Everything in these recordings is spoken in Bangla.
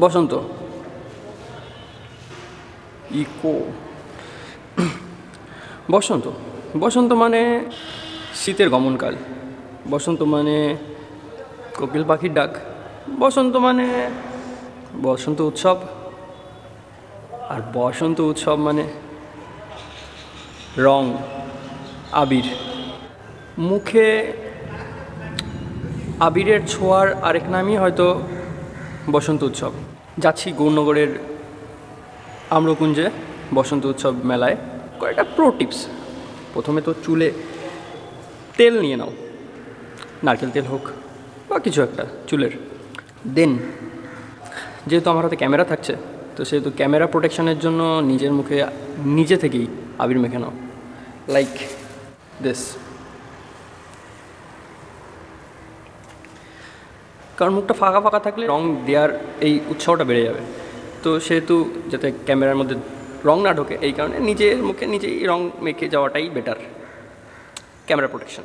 বসন্ত। ইকো। বসন্ত। বসন্ত মানে শীতের গমনকাল। বসন্ত মানে কোকিল পাখির ডাক। বসন্ত মানে বসন্ত উৎসব। আর বসন্ত উৎসব মানে রং, আবির। মুখে আবিরের ছোঁয়ার আরেক নামই হয়তো বসন্ত উৎসব। যাচ্ছি গৌরনগরের আম্রকুঞ্জে বসন্ত উৎসব মেলায়। কয়েকটা প্রো টিপস প্রথমে তো চুলে তেল নিয়ে নাও। নারকেল তেল হোক বা কিছু একটা চুলের। দেন যেহেতু আমার হাতে ক্যামেরা থাকছে, তো সেহেতু ক্যামেরা প্রোটেকশনের জন্য নিজের মুখে নিজে থেকেই আবির মেখে নাও। লাইক দিস কারণ মুখটা ফাঁকা ফাঁকা থাকলে রং দেওয়ার এই উৎসাহটা বেড়ে যাবে। তো সেহেতু যাতে ক্যামেরার মধ্যে রং না ঢোকে, এই কারণে নিজের মুখে নিজেই রং মেখে যাওয়াটাই বেটার ক্যামেরা প্রোটেকশন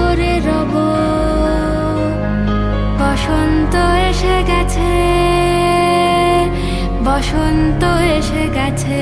গেছে বসন্ত এসে গেছে।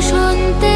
এই বসন্তে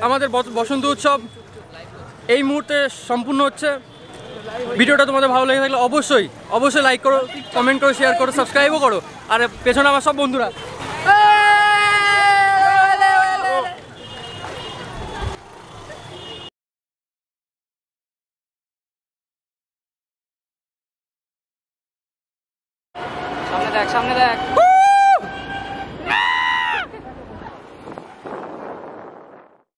আমাদের বস- বসন্ত উৎসব এই মুহূর্তে সম্পূর্ণ হচ্ছে। ভিডিওটা তোমাদের ভালো লেগে থাকলে অবশ্যই অবশ্যই লাইক করো কমেন্ট করো শেয়ার করো সাবস্ক্রাইবও করো। আর, পেছনে আমার সব বন্ধুরা। সামনে দেখ সামনে দেখ।